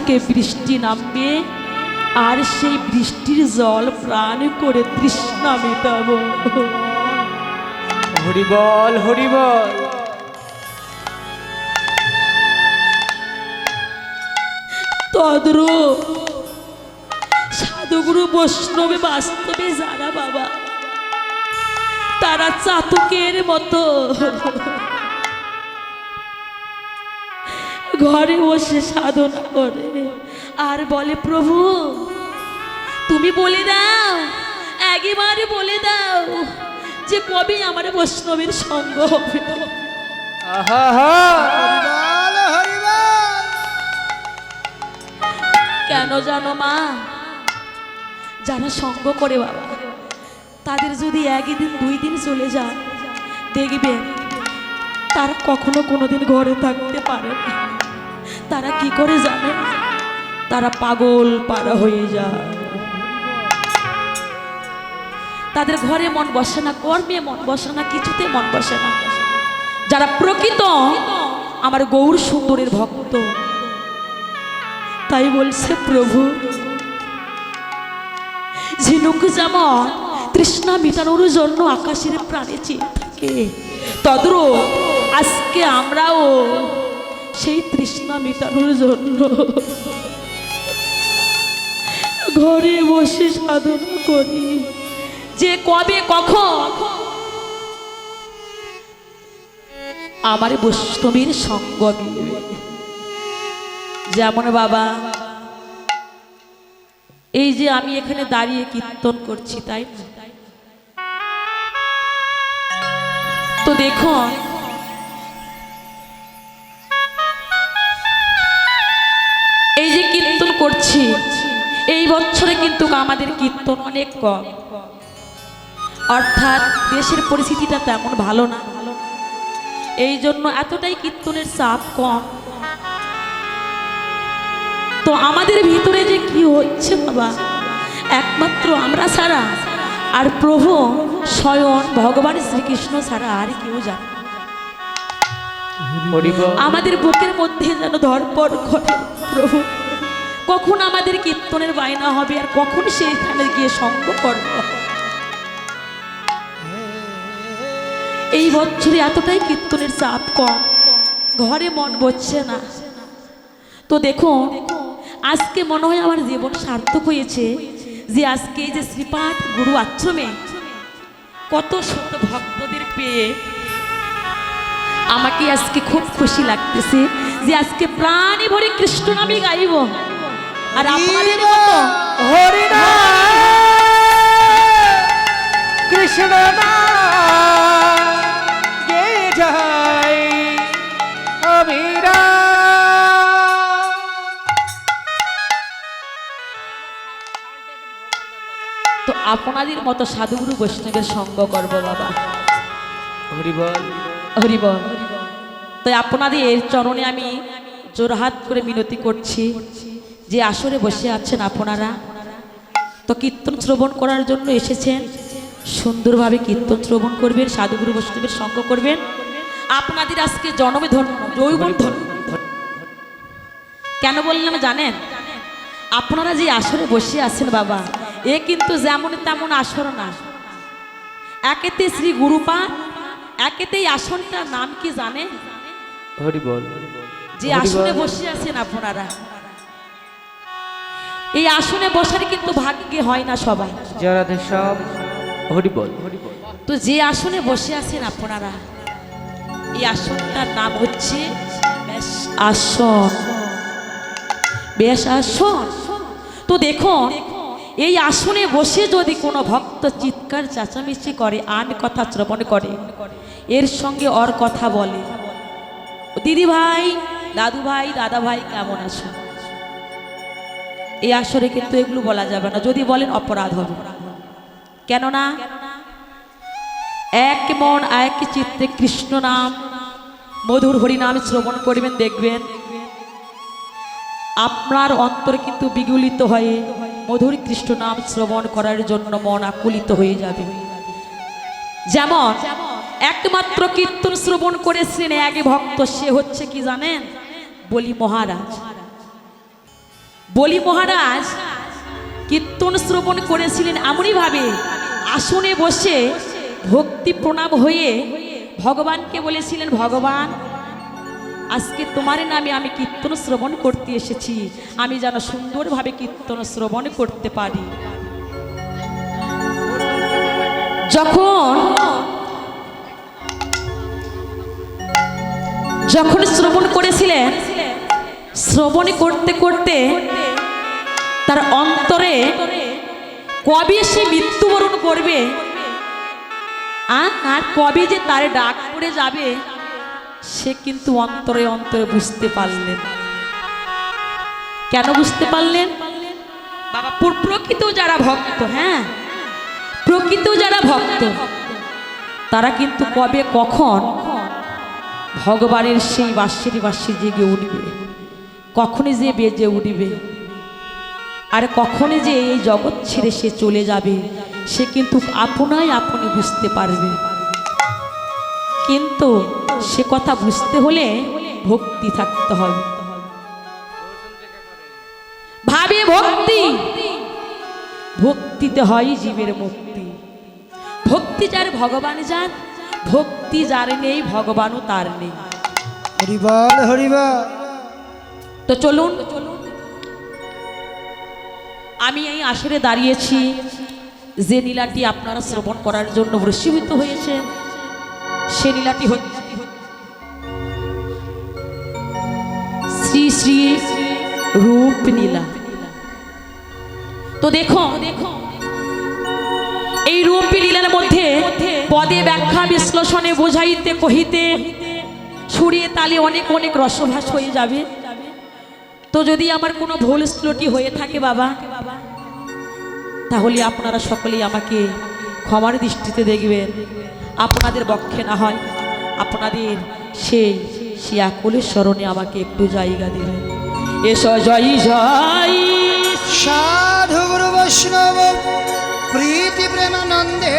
থেকে বৃষ্টি নামবে আর সেই বৃষ্টির জল প্রাণ করে তৃষ্ণা মেটাবো। হরিবল হরিবল। তদ্রূপ সাধুগুরু বৈষ্ণবে বাস্তবে যারা বাবা তারা চাতকের মতো। ঘরে বসে সাধনা করে। আর বলে প্রভু তুমি বলে দাও একেবারে বলে দাও যে কবে আমার বৈষ্ণবের সঙ্গ হবে। কেন জানো মা? যারা সঙ্গ করে বাবা তাদের যদি একদিন দুই দিন চলে যায় দেখবে তারা কখনো কোনোদিন ঘরে থাকতে পারে না। তারা কি করে জানে? তারা পাগল, পাড়া হয়ে যায়। তাদের ঘরে মন বসে না, কর্মে মন বসে না, কিছুতে মন বসে না। যারা প্রকৃত, আমার গৌর সুন্দরের ভক্ত। তাই বলছে, প্রভু, ঝিনুক যেমন তৃষ্ণা মিটানোর জন্য আকাশের প্রাণে চেয়ে থাকে তদ্রু আজকে আমরাও সেই তৃষ্ণা মিটানোর জন্য। ঘরে বসে সাধনা করি। যে কবে, কখন? আমার বৈষ্ণবীর সঙ্গ মিলবে যেমন বাবা, এই যে আমি এখানে দাঁড়িয়ে কীর্তন করছি, তাই? তো দেখুন করছি। এই বছরে কিন্তু আমাদের কীর্তন অনেক কম। অর্থাৎ দেশের পরিস্থিতিটা তেমন ভালো না। এই জন্য এতটাই কীর্তনের চাপ কম। তো আমাদের ভিতরে যে কি হচ্ছে বাবা একমাত্র আমরা ছাড়া আর প্রভু স্বয়ং ভগবান শ্রীকৃষ্ণ ছাড়া আর কেউ জানে। আমাদের বুকের মধ্যে যেন ধরপড় করে প্রভু। কখন আমাদের কীর্তনের বায়না হবে আর কখন সেইখানে গিয়ে সঙ্গ করব? এই বছরে এতটাই কীর্তনের চাপ কম। ঘরে মন বসছে না। তো দেখুন আজকে মনে হয় আমার জীবন সার্থক হয়েছে যে আজকে এই যে শ্রীপাঠ গুরু আশ্রমে কত শত ভক্তদের পেয়ে আমাকে আজকে খুব খুশি লাগতেছে যে আজকে প্রাণী ভরে কৃষ্ণ নামে গাইব। আর আপনাদের মতো হরি কৃষ্ণ তো আপনাদের মতো সাধুগুরু বৈষ্ণবের সঙ্গ করব বাবা। হরিবল। হরিবল। তাই আপনাদের চরণে আমি জোরহাত করে মিনতি করছি। যে আসরে বসে আছেন আপনারা তো কীর্তন শ্রবণ করার জন্য এসেছেন। সুন্দরভাবে কীর্তন শ্রবণ করবেন সাধুগুরু বৈষ্ণবের সঙ্গ করবেন। আপনাদের আজকে জন্মে ধন্য যৌবন ধন্য। কেন বললাম জানেন? আপনারা যে আসরে বসে আছেন বাবা এ কিন্তু যেমন তেমন আসর না। একেতে শ্রী গুরুপা একেতেই আসনটার নাম কি জানেন? যে আসনে বসে আছেন আপনারা। এই আসনে বসার কিন্তু ভাগ্যে হয় না সবাই। সব হরিবল তো যে আসনে বসে আছেন আপনারা এই আসনটার নাম হচ্ছে ব্যাস আসন। বেশ আসন। তো দেখুন এই আসনে বসে যদি কোনো ভক্ত চিৎকার চেঁচামেচি করে আন কথা শ্রবণ করে এর সঙ্গে ওর কথা বলে। দিদি ভাই দাদু ভাই দাদা ভাই কেমন আছো এই আসরে কিন্তু এগুলো বলা যাবে না। যদি বলেন অপরাধ হবে। কেননা এক মন এক চিত্তে কৃষ্ণ নাম, মধুর হরিনাম শ্রবণ করবেন, দেখবেন আপনার অন্তর কিন্তু বিগুলিত হয়ে মধুর কৃষ্ণ নাম শ্রবণ করার জন্য মন আকুলিত হয়ে যাবে। যেমন একমাত্র কীর্তন শ্রবণ করেছিলেন এক ভক্ত, সে হচ্ছে কি জানেন? বলি মহারাজ। বলি মহারাজ, কীর্তন শ্রবণ করেছিলেন এমনইভাবে আসনে বসে ভক্তি প্রণাম হয়ে ভগবানকে বলেছিলেন, ভগবান, আজকে তোমার নামে আমি কীর্তন শ্রবণ করতে এসেছি। আমি যেন সুন্দরভাবে কীর্তন শ্রবণ করতে পারি। যখন যখন শ্রবণ করেছিলেন, শ্রবণ করতে করতে তার অন্তরে কবে সে মৃত্যুবরণ করবে? আর কবে যে তার ডাক পড়ে যাবে? সে কিন্তু অন্তরে অন্তরে বুঝতে পারলেন। কেন বুঝতে পারলেন? বাবা, পুর- প্রকৃত যারা ভক্ত হ্যাঁ? প্রকৃত যারা ভক্ত, তারা কিন্তু কবে কখন ভগবানের সেই বাঁশির বাঁশি জেগে উঠবে? কখনই যে বেজে উঠবে? আর কখনই যে এই জগৎ ছেড়ে সে চলে যাবে সে কিন্তু আপনাই আপনি বুঝতে পারবে। কিন্তু সে কথা বুঝতে হলে ভক্তি থাকতে হবে ভাবে ভক্তি! ভক্তিতে হয় জীবের মুক্তি। ভক্তি যার ভগবান যান ভক্তি যার নেই ভগবানও তার নেই। হরিবল হরিবল! তো চলুন চলুন আমি এই আসরে দাঁড়িয়েছি যে নীলাটি আপনারা শ্রবণ করার জন্য বৃষ্টিভূত হয়েছে, সে নীলাটি হচ্ছে শ্রী শ্রী রূপ নীলা। তো দেখো দেখো এই রূপ লীলার মধ্যে পদে ব্যাখ্যা বিশ্লেষণে বোঝাইতে কহিতে সুরিয়ে তালে অনেক অনেক রসভাস হয়ে যাবে। তো যদি আমার কোনো ভুল স্ত্রুটি হয়ে থাকে বাবা তাহলে আপনারা সকলেই আমাকে ক্ষমার দৃষ্টিতে দেখবেন। আপনাদের বক্ষে না হয়, আপনাদের সেই সে আকুলের স্মরণে আমাকে একটু জায়গা দিলেন এস জয় জয়। সাধু বৈষ্ণব, প্রীতি প্রেমানন্দে।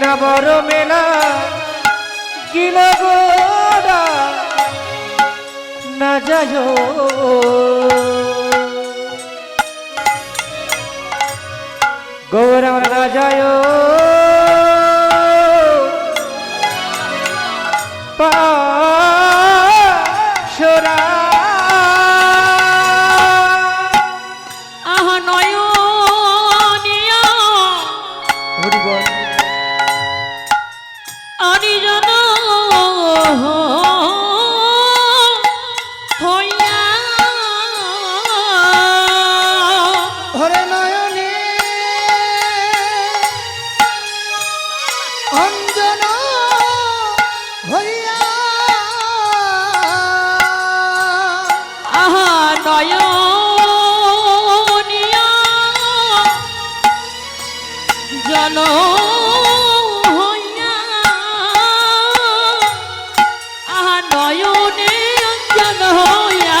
না বড় মেলা। গিল না যায় গৌরব না যায় পাশরা নয়নিয়া। জন অঞ্জন হইয়া।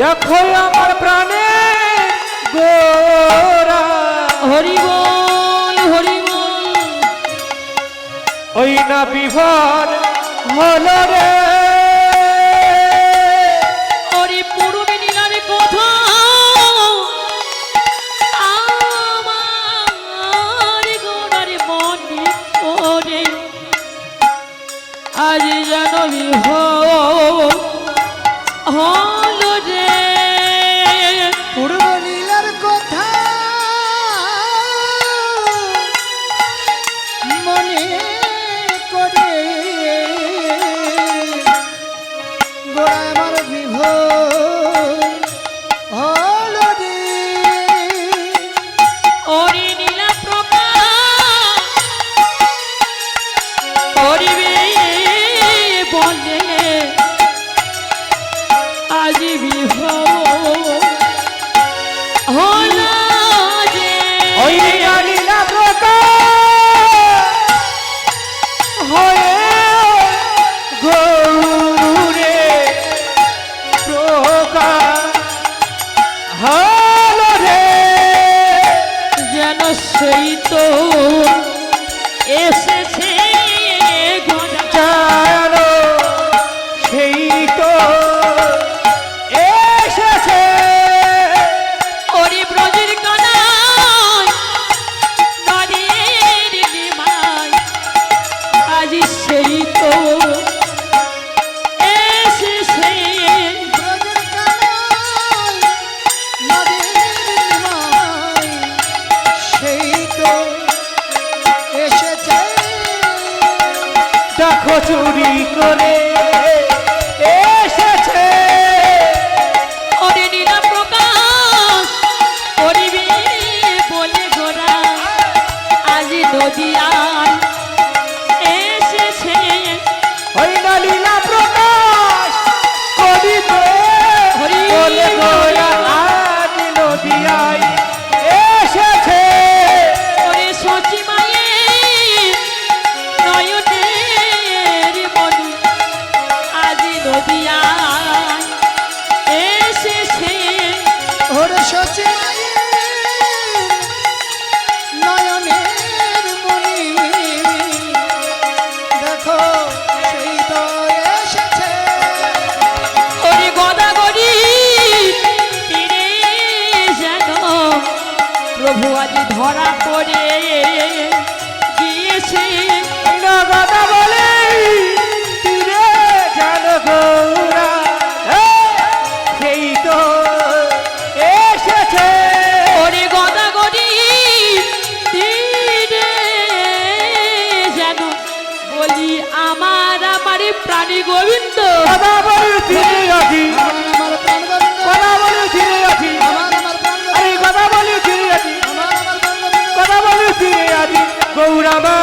দেখো আমার প্রাণে গোরা। হরিবল হরিবল। ওই না বিভার হল গোড়ায় আমার বিভোর। সেই তো জীবনে এসেছে। ওরে নীলা প্রকাশ করিবি বলে ঘোরা আজ নদিয়া ওরে সচিন নয়নের মনি দেখো সেই তো এসেছে। ওরে গদা ধরা শ্রী গোবিন্দ। সদা বলে ফিরে আছি কথা বলে ফিরে আছি আরে কথা বলে ফিরে আছি কথা বলে ফিরে আছি গৌরামা